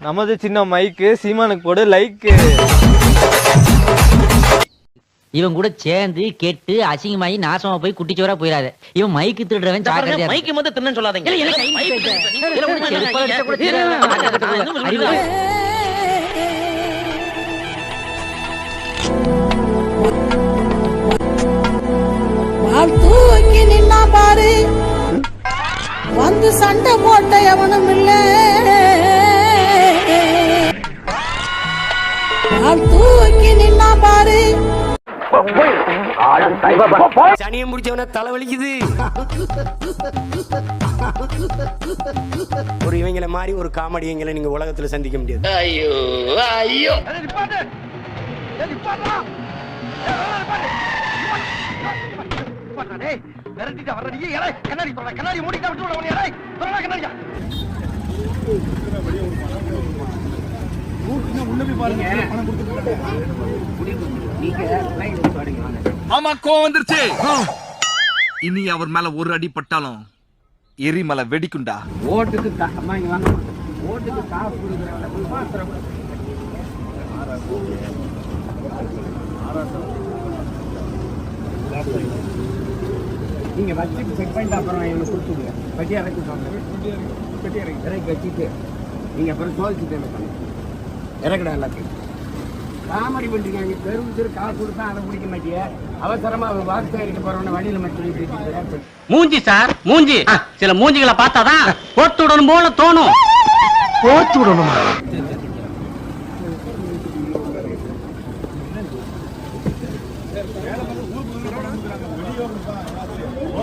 நமது சின்ன மைக்கு சீமானுக்கு போடு லைக் இவன் கூட சேர்ந்து கெட்டு அசிங்கமாயி நாசமா போய் குட்டிச்சோரா போயிடாத இவன் மைக்கு திருடுறவன் ஜாக்கிரதையா இரு. மைக்கு மட்டும் தின்னு சொல்லாதீங்க. தூக்கி நின்னா பாரு. வந்து சண்டை போட்ட எவனும் இல்ல. வால் தூக்கி நின்னா பாரு சனியை முடிச்சவன தலைவலிக்குது ஒரு இவங்கள மாதிரி ஒரு காமெடியங்களை நீங்க உலகத்துல சந்திக்க முடியாது ஐயோ ஐயோ மாமா கோவம் வந்துருச்சு. இனி அவர் மேல ஒரு அடி பட்டாலும் எரிமலை வெடிக்குண்டா நீங்க வச்சுட்டு செக் பண்ணிட்டு அப்புறம் எனக்கு கொடுத்துடுங்க. பெட்டி இறக்கி சொன்னேன் பெட்டி இறக்கி வச்சுட்டு நீங்க அப்புறம் சோதிச்சுட்டு பண்ணுங்க இறக்கடா எல்லாத்தையும். காமெடி பண்ணிருக்காங்க. தெருவு தெரு காசு கொடுத்தா அதை பிடிக்க மாட்டிய? அவசரமா அவன் வாக்கு அடிக்க போறவன வழியில மட்டும் மூஞ்சி சார் மூஞ்சி. சில மூஞ்சிகளை பார்த்தாதான் போட்டு விடணும் போல தோணும். போச்சு விடணுமா?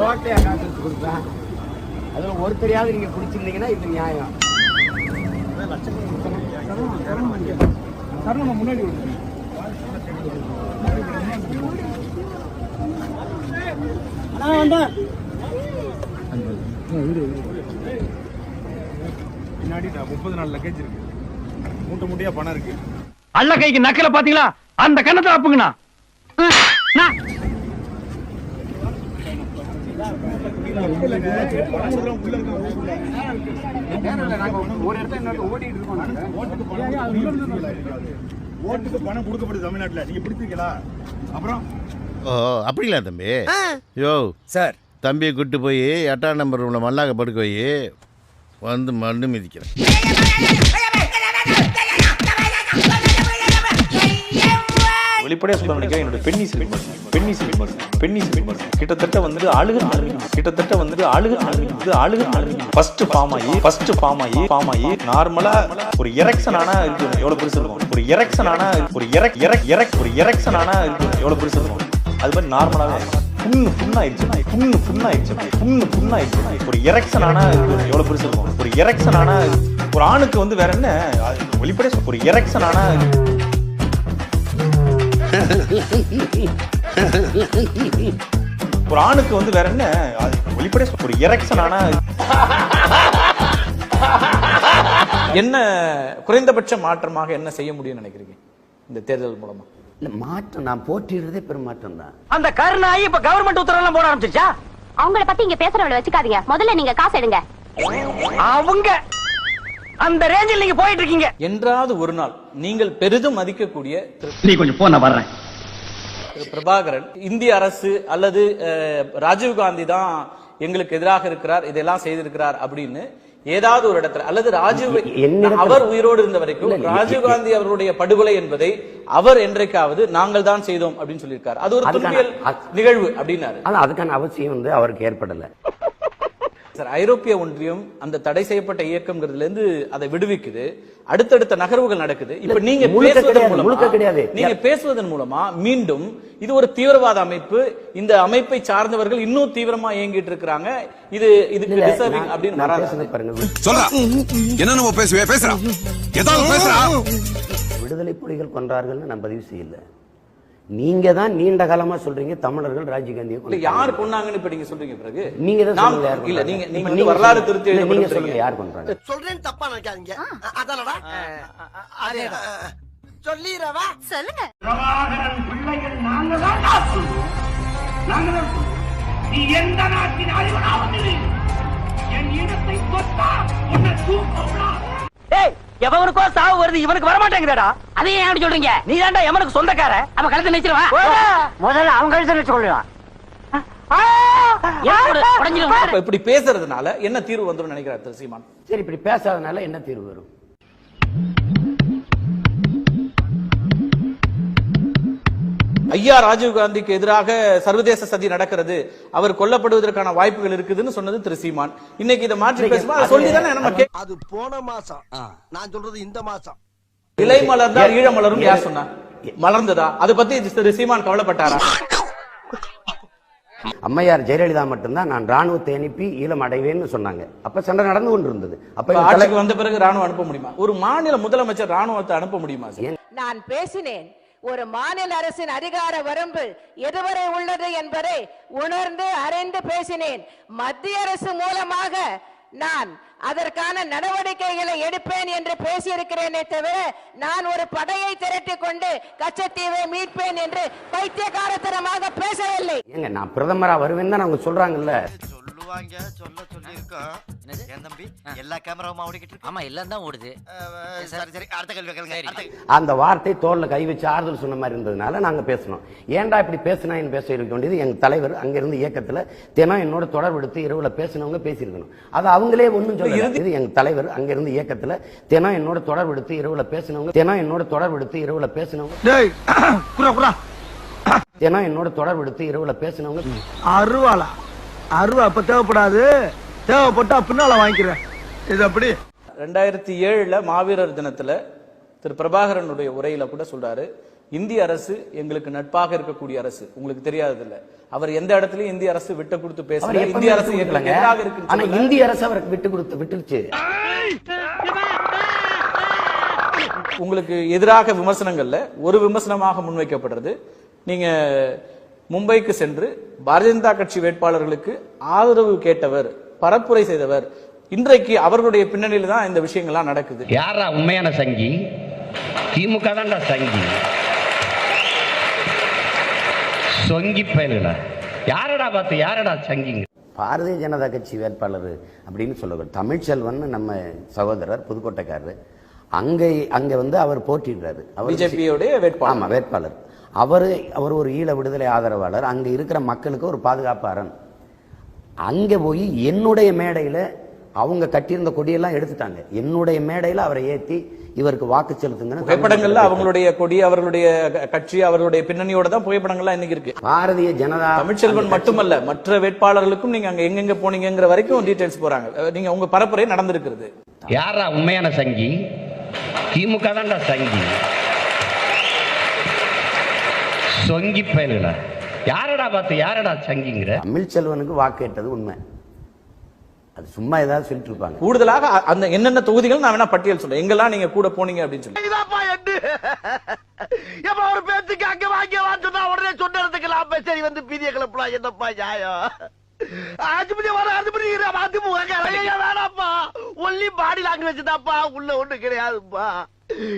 ரோட்டையா காசு கொடுத்தா? அதுல ஒருத்தரையாவது நீங்க பிடிச்சிருந்தீங்கன்னா இது நியாயம். முன்னாடி பின்னாடிடா முப்பது நாலு லக்கேஜ் இருக்கு மூட்டை மூட்டையா பணம் இருக்கு அல்ல கைக்கு நக்கல பாத்தீங்களா அந்த கண்ணத்தை அப்புங்கண்ணா ஒரு இடத்துல இன்னொரு ஓடிட்டு இருக்கோம் நாங்க. ஓட்டுக்கு பணம் கொடுக்கப்படுது தமிழ்நாட்டுல நீங்க பிடிச்சிருக்கீங்களா அப்புறம் ஓ அப்படிங்களா தம்பி? யோ சார். தம்பியை கூட்டு போய் எட்டாம் நம்பர் ரூமில் மல்லாக்க படுக்க போய் வந்து மண்ணு மிதிக்கிறேன். வெளிப்படையாக சொல்ல நினைக்கிறேன். என்னோட penny silver penny silver penny silver கிட்டத்தட்ட வந்து அழுகு கிட்டத்தட்ட வந்து அழுகு அழுகு இது அழுகு அழுகு ஃபர்ஸ்ட் ஃபார்ம் ஆகி ஃபர்ஸ்ட் ஃபார்ம் ஆகி ஃபார்ம் ஆகி நார்மலா ஒரு எரெக்ஷன் ஆனா இது எவ்வளவு பெருசு இருக்கும்? ஒரு எரெக்ஷன் ஒரு எரக் எரக் எரக் ஒரு எரெக்ஷன் ஆனா எவ்வளவு பெருசு இருக்கும்? அது மாதிரி நார்மலாவே புண்ணு புண்ணாயிடுச்சு. புண்ணு புண்ணாயிடுச்சு. புண்ணு புண்ணாயிடுச்சு. ஒரு எரெக்ஷன் ஆனா இது எவ்வளவு பெருசு இருக்கும்? ஒரு எரெக்ஷன் ஒரு ஆணுக்கு வந்து வேற என்ன? அது வெளிப்படையா ஒரு எரெக்ஷன் ஒரு ஆணுக்கு வந்து வேற என்ன? வெளிப்படையா ஒரு எரெக்ஷன் ஆனா என்ன குறைந்தபட்ச மாற்றமாக என்ன செய்ய முடியும்னு நினைக்கிறீங்க? இந்த தேர்தல் மூலமா. இல்ல மாற்றம் நான் போட்டிடுறதே பெருமாற்றம் தான். அந்த கருணாயி இப்ப கவர்மெண்ட் உத்தரவு போட ஆரம்பிச்சிருச்சா? அவங்கள பத்தி இங்க பேசுறவள வச்சுக்காதீங்க. முதல்ல நீங்க காசு எடுங்க. அவங்க அந்த ரேஞ்சில் நீங்க போயிட்டு இருக்கீங்க. என்றாவது ஒரு நாள் நீங்கள் பெரிதும் மதிக்கக்கூடிய நீ கொஞ்சம் போ நான் வர்றேன். பிரபாகரன் இந்திய அரசு அல்லது அஹ், ராஜீவ் காந்தி தான் எங்களுக்கு எதிராக இருக்கிறார் இதெல்லாம் செய்திருக்கிறார் அப்படின்னு ஏதாவது ஒரு இடத்துல அல்லது ராஜீவ் அவர் உயிரோடு இருந்த வரைக்கும் இல்ல, இல்ல, ராஜீவ் காந்தி அவருடைய படுகொலை என்பதை அவர் என்றைக்காவது நாங்கள் தான் செய்தோம் அப்படின்னு சொல்லியிருக்காரு. அது ஒரு நிகழ்வு அப்படின்னாரு. அதுக்கான அவசியம் வந்து அவருக்கு ஏற்படல. சார் ஐரோப்பிய ஒன்றியம் அந்த தடை செய்யப்பட்ட இயக்கம்ங்கிறதுல இருந்து அதை விடுவிக்குது. அடுத்தடுத்த நகர்வுகள் நடக்குது. இப்ப நீங்க கிடையாது, மூலமா முழுக்க கிடையாது. நீங்க பேசுவதன் மூலமா மீண்டும் இது ஒரு தீவிரவாத அமைப்பு. இந்த அமைப்பை சார்ந்தவர்கள் இன்னும் தீவிரமா இயங்கிட்டு இருக்கிறாங்க. இது இதுக்கு டிசர்விங் அப்படின்னு பாருங்க. சொல்றா. என்ன நம்ம பேசுவே? பேசுறா. ஏதாவது பேசுறா. விடுதலை புலிகள் கொன்றார்கள்னு நான் பதிவு செய்யல. நீங்க தான் நீண்ட காலமா சொல்றீங்க தமிழர்கள் ராஜீவ்காந்தியை இல்ல கொன்றாங்க. யார் கொன்னாங்கன்னு இப்ப நீங்க சொல்றீங்க பிறகு? நீங்க தான் இல்ல. நீங்க நீங்க வரலாறு. திருத்தி நீங்க. சொல்லுங்க யார் பண்றாங்க சொல்றேன் தப்பா நினைக்காதீங்க. அதானடா சொல்லிடுறவா சொல்லுங்க. நீ எந்த நாட்டின் அழிவனாவது என் இடத்தை தொட்டா உன்னை தூக்க எவனுக்கோ சாவு வருது இவனுக்கு வர மாட்டேங்கிறடா அதையும் ஏன் சொல்றீங்க? நீ தாண்டா எவனுக்கு சொந்தக்கார அவன் கழுத்து நினைச்சிருவா முதல்ல அவங்க கழுத்துல சொல்லுவான் உடஞ்சிடும் இப்படி பேசுறதுனால என்ன தீர்வு வந்துரும் நினைக்கிறார் திரு சீமான் சரி இப்படி பேசாதனால என்ன தீர்வு வரும்? ஐயா ராஜீவ் காந்திக்கு எதிராக சர்வதேச சதி நடக்கிறது. அவர் கொல்லப்படுவதற்கான வாய்ப்புகள் இருக்குதுன்னு சொன்னது திரு சீமான். இன்னைக்கு இதை மாற்றி பேசுமா நம்ம கே- அது போன மாசம். நான் சொல்றது இந்த மாசம். இலை மலர்ந்தால் ஈழ மலரும் யார் சொன்னா? மலர்ந்ததா? அதை பத்தி திரு சீமான் கவலைப்பட்டாரா? அம்மையார் ஜெயலலிதா மட்டும்தான் நான் ராணுவத்தை அனுப்பி ஈழம் அடைவேன்னு சொன்னாங்க. அப்ப சண்டை நடந்து கொண்டு இருந்தது அப்ப ஆட்சிக்கு வந்த பிறகு ராணுவம் அனுப்ப முடியுமா? ஒரு மாநில முதலமைச்சர் ராணுவத்தை அனுப்ப முடியுமா நான் பேசினேன். ஒரு மாநில அரசின் அதிகார வரம்பு எதுவரை உள்ளது என்பதை உணர்ந்து அறிந்து பேசினேன். மத்திய அரசு மூலமாக நான் அதற்கான நடவடிக்கைகளை எடுப்பேன் என்று பேசியிருக்கிறேனே தவிர நான் ஒரு படையை திரட்டிக் கொண்டு கச்சத்தீவை மீட்பேன் என்று பைத்தியகாரத்தனமாக பேசவில்லை. நான் பிரதமரா வருவேன்னு தான் அவங்க சொல்றாங்கல்ல? சொல்லுவாங்க சொல்ல சொல்லி இருக்கோம் என் தம்பி? எல்லா கேமராவும் ஓடிக்கிட்டு இருக்கு? ஆமா எல்லாம் தான் ஓடுது. சரி சரி. அடுத்த கேள்வி கேளுங்க. அந்த வார்த்தை தோல்ல கை வச்சு ஆறுதல் சொன்ன மாதிரி இருந்ததுனால நாங்க பேசணும். ஏன்டா இப்படி பேசினான்னு பேச இருக்க வேண்டியது? எங்க தலைவர் அங்க இருந்து இயக்கத்துல தினம் என்னோட தொடர்பு எடுத்து இரவுல பேசினவங்க பேசியிருக்கணும். அது அவங்களே ஒண்ணும் சொல்லல. இது எங்க தலைவர் அங்க இருந்து இயக்கத்துல தினம் என்னோட தொடர்பு எடுத்து இரவுல பேசினவங்க தினம் என்னோட தொடர்பு எடுத்து இரவுல பேசினவங்க தினம் என்னோட தொடர்பு எடுத்து இரவுல பேசினவங்க. அருவாளா? அருவா அப்ப தேவைப்படாது. தேவைப்பட்டா பின்னால வாங்கிக்கிறேன். இது அப்படி ரெண்டாயிரத்தி ஏழுல மாவீரர் தினத்துல திரு பிரபாகரனுடைய உரையில கூட சொல்றாரு இந்திய அரசு எங்களுக்கு நட்பாக இருக்கக்கூடிய அரசு. உங்களுக்கு தெரியாது இல்ல அவர் எந்த இடத்துலயும் இந்திய அரசு விட்டு கொடுத்து பேசல. இந்திய அரசு. எதிராக ஆனா. இந்திய அரசு அவருக்கு விட்டு கொடுத்து விட்டுருச்சு. உங்களுக்கு எதிராக விமர்சனங்கள்ல ஒரு விமர்சனமாக முன்வைக்கப்படுறது. நீங்க மும்பைக்கு சென்று பாரதிய ஜனதா கட்சி வேட்பாளர்களுக்கு ஆதரவு கேட்டவர் பரப்புரை செய்தவர். இன்றைக்கு அவர்களுடைய பின்னணியில தான் இந்த விஷயங்கள்லாம் நடக்குது. யாரா உண்மையான சங்கி? திமுக தான்டா சங்கி. சொங்கி பயலுல. யாரடா பார்த்து யாரடா சங்கிங்க? பாரதிய ஜனதா கட்சி வேட்பாளர் அப்படின்னு சொல்லக்கூடாது தமிழ்ச்செல்வன் நம்ம சகோதரர் புதுக்கோட்டைக்காரர். அங்கே அங்க வந்து அவர் போட்டிடுறாரு அவர் பிஜேபியோடைய வேட்பாளர். ஆமா வேட்பாளர். அவர் அவர் ஒரு ஈழ விடுதலை ஆதரவாளர். அங்க இருக்கிற மக்களுக்கு ஒரு பாதுகாப்பு அரண். அங்க போய் என்னுடைய மேடையில அவங்க கட்டியிருந்த கொடியெல்லாம் எடுத்துட்டாங்க. என்னுடைய மேடையில அவரை ஏத்தி இவருக்கு வாக்கு செலுத்துங்க புகைப்படங்கள்ல அவங்களுடைய கொடி அவர்களுடைய கட்சி அவர்களுடைய பின்னணியோட தான் புகைப்படங்கள்லாம் இன்னைக்கு இருக்கு. பாரதிய ஜனதா தமிழ்ச்செல்வன் மட்டுமல்ல மற்ற வேட்பாளர்களுக்கும் நீங்க அங்க எங்கெங்க போனீங்கங்கிற வரைக்கும் டீடைல்ஸ் போறாங்க. நீங்க உங்க பரப்புரை நடந்திருக்கிறது. யாரா உண்மையான சங்கி? திமுக தான்டா சங்கி. சொங்கி பயலுல யாரடா பார்த்து யாரடா சங்கிங்கிற? தமிழ்ச்செல்வனுக்கு வாக்கு கேட்டது உண்மை. அது சும்மா ஏதாவது சொல்லிட்டு இருப்பாங்க. கூடுதலாக அந்த என்னென்ன தொகுதிகள் நான் வேணா பட்டியல் சொல்றேன். எங்கெல்லாம் நீங்க கூட போனீங்க அப்படின்னு சொல்லி ஒரு பேச்சுக்கு அங்க வாங்க வா சொன்னா உடனே சொன்னதுக்கு லாப சரி வந்து பீதிய கிளப்பலாம் என்னப்பா நியாயம்? ஆஜிபதி வர ஆஜிபதி அதிமுக ஐயா வேணாப்பா ஒன்லி பாடி லாங்குவேஜ் தான்ப்பா. உள்ள ஒண்ணு கிடையாதுப்பா.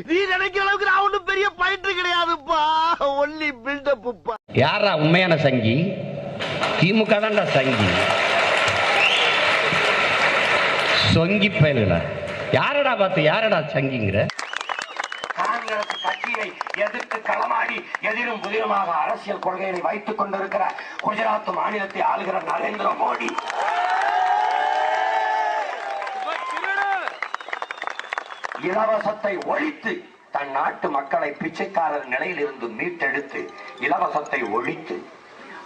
நீ நினைக்கிற அளவுக்கு நான் ஒண்ணும் பெரிய பயிற்று கிடையாதுப்பா. ஒன்லி பில்டப்புப்பா யாரா உண்மையான சங்கி? திமுக தான்டா சங்கி. சொங்கி பயலுல யாரடா பார்த்து யாரடா சங்கிங்கிற? எதிர்த்து களமாடி எதிரும் புதிருமாக அரசியல் கொள்கையை வைத்துக் கொண்டிருக்கிற குஜராத் மாநிலத்தை ஆளுகிற நரேந்திர மோடி. இலவசத்தை ஒழித்து தன் நாட்டு மக்களை பிச்சைக்காரர் நிலையிலிருந்து மீட்டெடுத்து இலவசத்தை ஒழித்து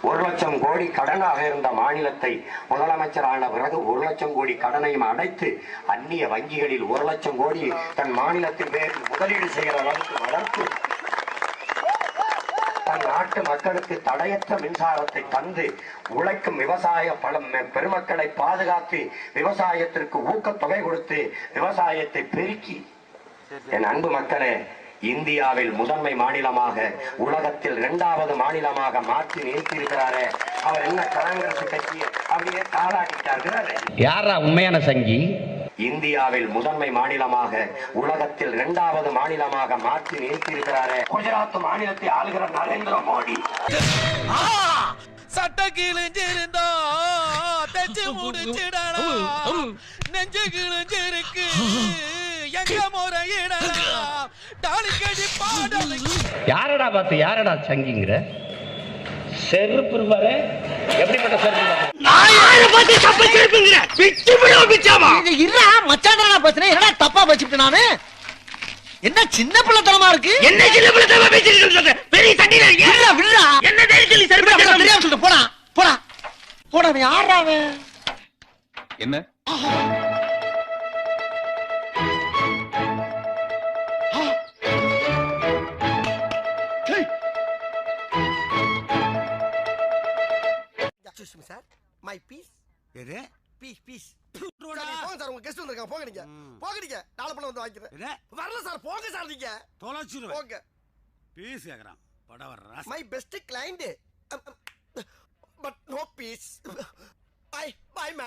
ஒரு லட்சம் கோடி கடனாக இருந்த மாநிலத்தை முதலமைச்சரான பிறகு ஒரு லட்சம் கோடி கடனையும் அடைத்து அந்நிய வங்கிகளில் ஒரு லட்சம் கோடி தன் மாநிலத்தின் பேரில் முதலீடு செய்கிற அளவுக்கு வளர்த்து தன் நாட்டு மக்களுக்கு தடையற்ற மின்சாரத்தை தந்து உழைக்கும் விவசாய பலம் பெருமக்களை பாதுகாத்து விவசாயத்திற்கு ஊக்கத்தொகை கொடுத்து விவசாயத்தை பெருக்கி. என் அன்பு மக்களே இந்தியாவில் முதன்மை மாநிலமாக உலகத்தில் இரண்டாவது மாநிலமாக மாற்றி நிறுத்தியிருக்கிறாரே அவர் என்ன காங்கிரஸ் கட்சியை அப்படியே தாளாட்டிட்டார்கள் யாரா உண்மையான சங்கி? இந்தியாவில் முதன்மை மாநிலமாக உலகத்தில் இரண்டாவது மாநிலமாக மாற்றி நிறுத்தியிருக்கிறாரே. குஜராத் மாநிலத்தை ஆளுகிற நரேந்திர மோடி. சட்ட கிழிஞ்சிருந்தா தச்சு முடிச்சிடலாம் நெஞ்சு கிழிஞ்சிருக்கு எங்க முறையிடலாம் யாரடா பார்த்து யாரடா சங்கிங்கிற? செருப்பு பாரு. எப்படிப்பட்ட செருப்பு தப்பா வச்சுட்டு நானு? என்ன சின்ன பிள்ளைத்தனமா இருக்கு? என்ன சின்ன பிள்ளை பேசிட்டு பெரிய சண்டையில விடுடா விடுடா. என்ன செருப்பு விடுடா, தெரியாம சொல்லிட்டு போடா போடா. போடா அவன் யாரா என்ன சார். மை பீஸ் எது? பீஸ் பீஸ் போங்க சார் உங்க கெஸ்ட் வந்திருக்காங்க. போங்க நீங்க. போங்க நீங்க. பண்ண வந்து வாங்கிக்கிறேன். வரல சார் போங்க சார் நீங்க. தொலைச்சிருவேன். போங்க. பீஸ் கேக்குறான். பட வர்ற my best client but no fees bye bye man